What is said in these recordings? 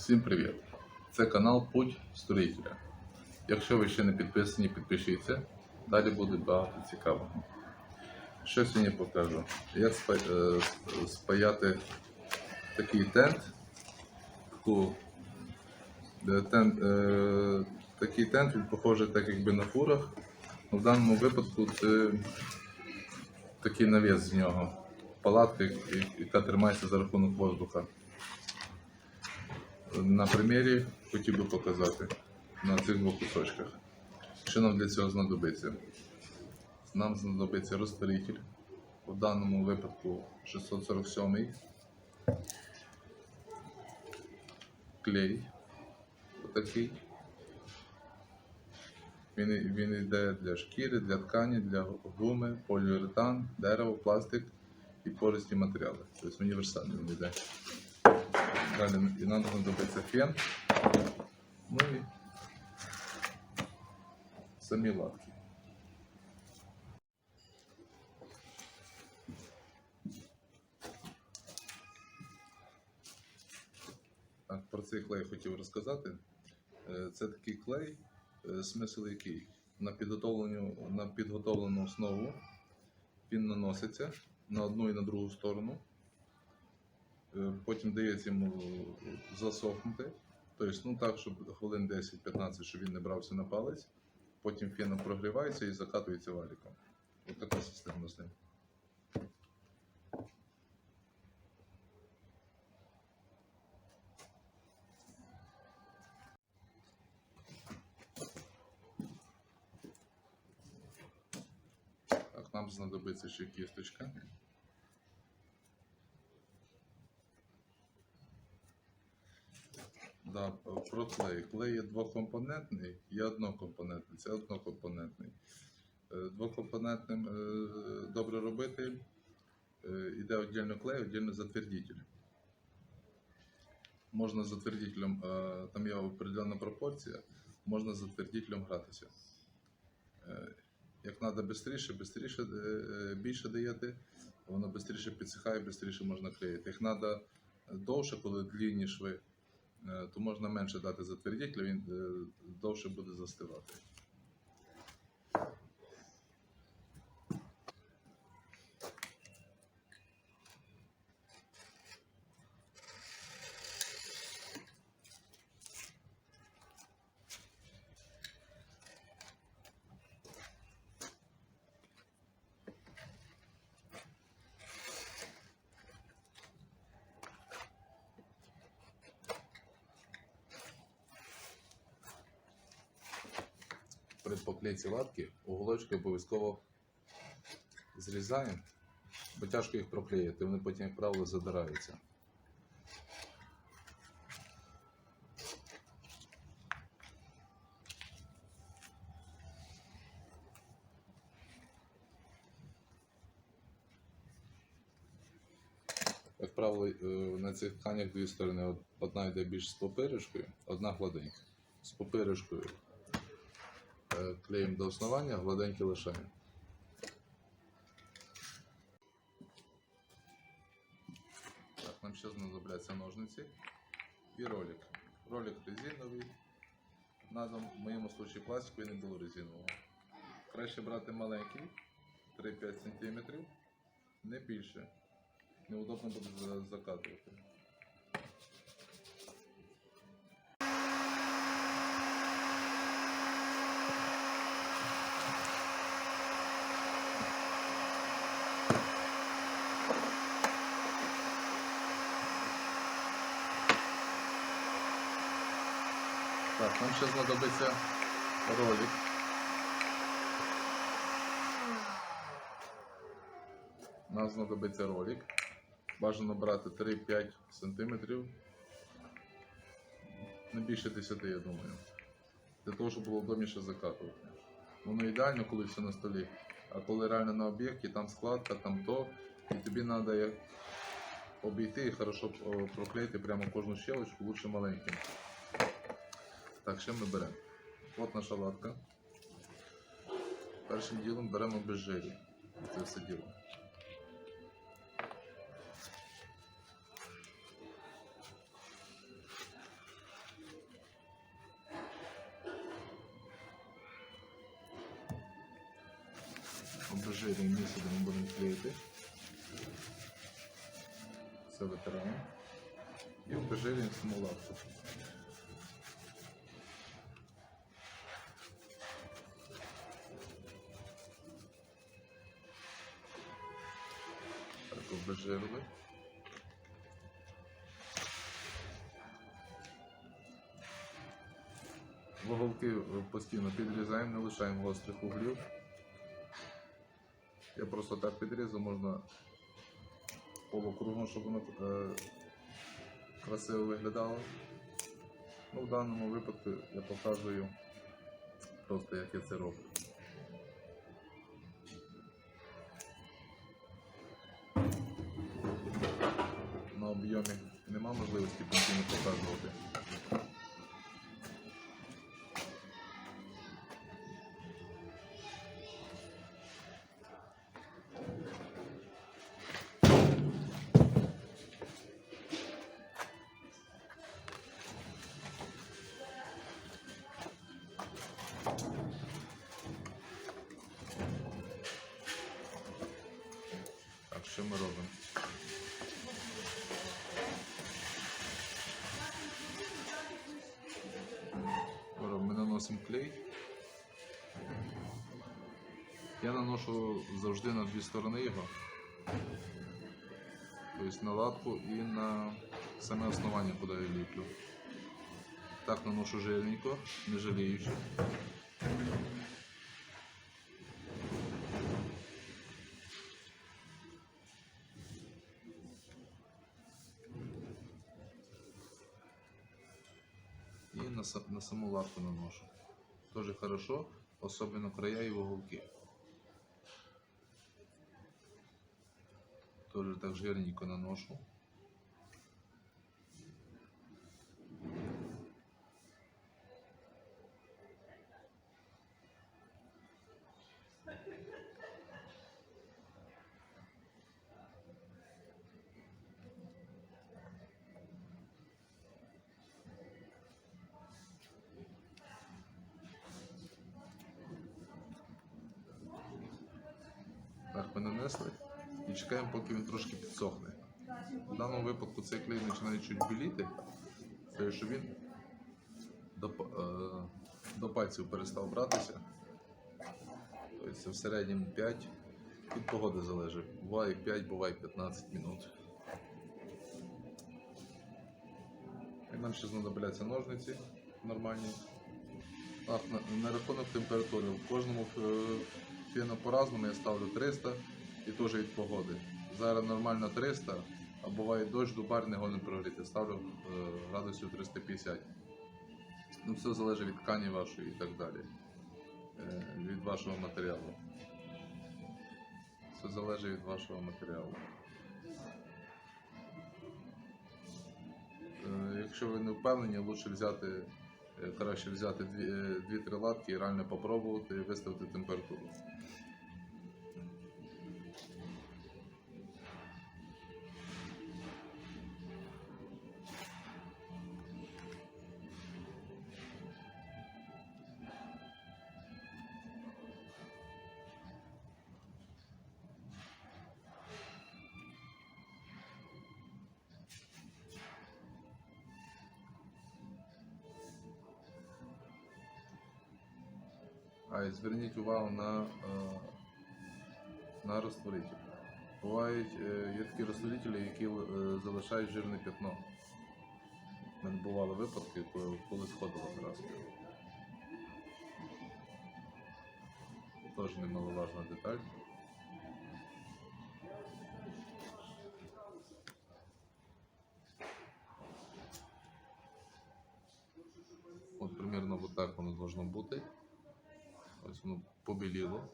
Всім привіт! Це канал Путь Строїтеля. Якщо ви ще не підписані, підпишіться. Далі буде багато цікавого. Що сьогодні покажу? Як е, спаяти такий тент. Таку, тент е, такий тент він похожий так якби на фурах. Ну, В даному випадку це такий навіс з нього. Палатка, яка тримається за рахунок воздуха. На примірі хотів би показати на цих двох кусочках. Що нам для цього знадобиться? Нам знадобиться розтворитель, в даному випадку 647 клей отакий. Він, він йде для шкіри, для ткані, для гуми, поліуретан, дерево, пластик і пористі матеріали. Тобто універсальний він йде. Далі і нам знадобиться фен. Ну і самі латки. Так, про цей клей хотів розказати. Е, Це такий клей, е, смисл який? На підготовлену, на підготовлену основу він наноситься на одну і на другу сторону. Е, Потім дається йому засохнути. Тобто, ну так, щоб хвилин 10-15, щоб він не брався на палець. Потім фіна прогрівається і закатується валіком. Ось така система з ним. Так, нам знадобиться ще кісточка. Да, про клей. Клей є двокомпонентний, є однокомпонентний. Це однокомпонентний. Е, Двокомпонентним е, добре робити. е, Іде віддільно клей, віддільно затвердитель. Можна затвердителем, е, там є определена пропорція, можна затвердителем гратися. Як треба швидше, швидше, більше даєте, воно швидше підсихає, швидше можна клеїти. Як треба довше, коли длінні шви, то можна менше дати затвердителя, він е, довше буде застивати. При поклейці латки уголочки обов'язково зрізаємо, бо тяжко їх проклеїти, вони потім, як правило, задираються. Як правило, е, на цих тканях дві сторони. Одна йде більш з попиришкою, одна гладенька. З попиришкою клеїмо до основання, гладенькі лишаємо. Так, нам ще знадобляться ножниці і ролик. Ролик резиновий. Надо, в моєму случаї пластиковий не було резинового. Краще брати маленький, 3-5 см, не більше. Неудобно буде закатувати. Так, нам ще знадобиться ролик. Нам знадобиться ролик. Бажано брати 3-5 см. Не більше 10, я думаю. Для того, щоб було удобніше закатувати. Воно ідеально, коли все на столі. А коли реально на об'єкті, там складка, там то, і тобі треба обійти і хорошо проклеїти прямо кожну щелочку, лучше маленьким. Так, що ми беремо? От наша латка. Першим ділом беремо безжир'я. Це все діло. Обезжир'я місце ми будемо клеїти. Все витираємо. І обезжирюємо саму лапку. Обезжирили. Вуголки е, постійно підрізаємо, не лишаємо гострих углів. Я просто так підрізав, можна полукругом, щоб воно е, красиво виглядало. Ну, в даному випадку я показую просто як я це роблю. На нема можливості постійно показувати. Так, що ми робимо? Наносимо клей. Я наношу завжди на дві сторони його. Тобто на латку і на саме основання, куди я ліплю. Так наношу жирненько, не жаліючи. На, на саму лапку наношу. Тоже хорошо, особенно края и уголки. Тоже так жирненько наношу. Нанесли і чекаємо, поки він трошки підсохне. В даному випадку цей клей починає чуть біліти, щоб він до, е, до пальців перестав братися. Тобто в середньому 5, від погоди залежить. Буває 5, буває 15 минут. Нам ще знадобляться ножниці нормальні. Так, на, на рахунок температури. В кожному е, по-разному я ставлю 300 і теж від погоди. Зараз нормально 300, а буває дощ, дубар не годен прогріти. Ставлю е, градусів 350. Ну, все залежить від ткані вашої і так далі. Е, від вашого матеріалу. Все залежить від вашого матеріалу. Е, Якщо ви не впевнені, лучше взяти, краще взяти дві- е, 2-3 латки і реально попробувати виставити температуру. А і зверніть увагу на, е, на розтворитель. Бувають е, є такі розтворителі, які е, залишають жирне пятно. У бували випадки, коли, сходила краска. Теж немаловажна деталь. От примерно вот так воно должно бути. Ось воно побіліло.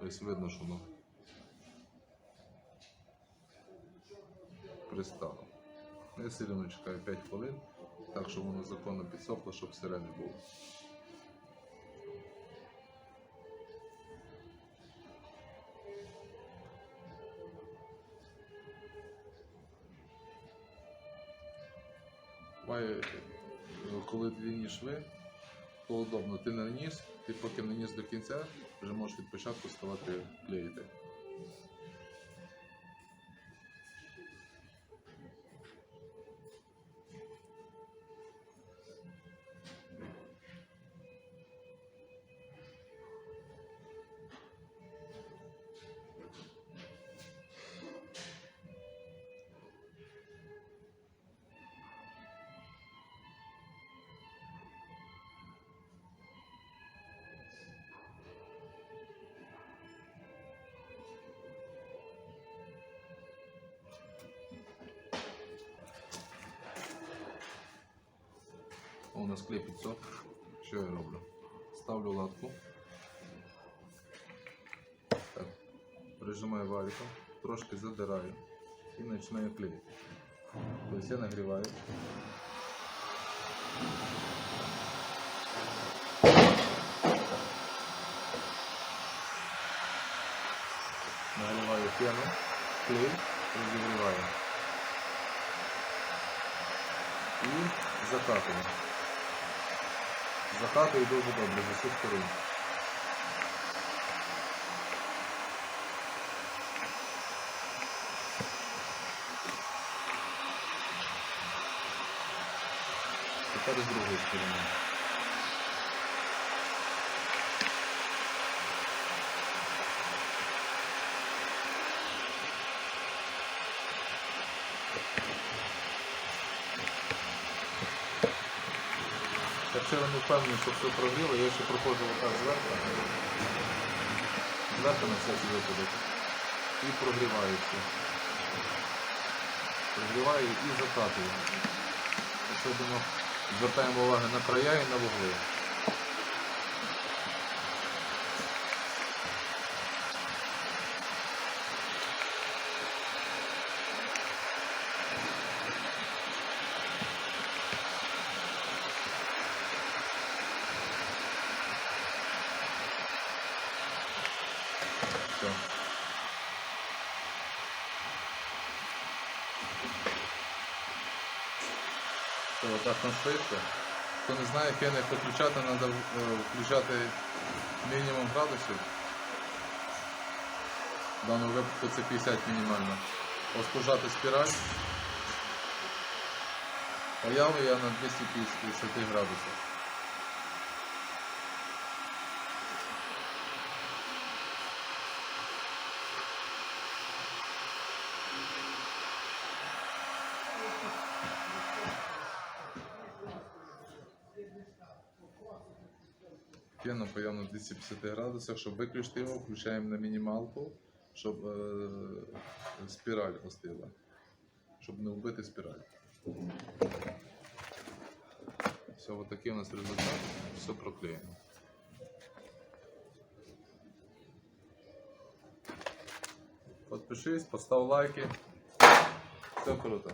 Ось видно, що воно пристало. Ну, Я одно чекаю 5 хвилин, так щоб воно законно підсохло, щоб сире було. Е, коли длинні шви, то удобно. Ти наніс, ти поки наніс до кінця, вже можеш від початку ставати клеїти. У нас підсох. Що я роблю? Ставлю латку. Так. Прижимаю валиком, трошки задираю і починаю клеїти. Тобто я нагріваю. Наливаю пену, клей, розігріваю. І закатую. хатою дуже добре з усіх сторон. Тепер з другої сторони. Ви не впевнений, що все прогріло, я ще проходжу отак зверху. Зверху на всякий випадок. І прогріваю все. Прогріваю і закатую. Особливо звертаємо увагу на края і на вугли. Отак настоїться. Хто не знає, фен підключати, треба включати мінімум градусів. В даному випадку це 50 мінімально. Остужати спіраль. Появу я на 250 градусах. Пена появ на 250 градусах, щоб виключити його, включаємо на мінімалку, щоб е, спіраль остила. Щоб не вбити спіраль. Все, от такий у нас результат. Все проклеєно. Подпишись, постав лайки. Все круто.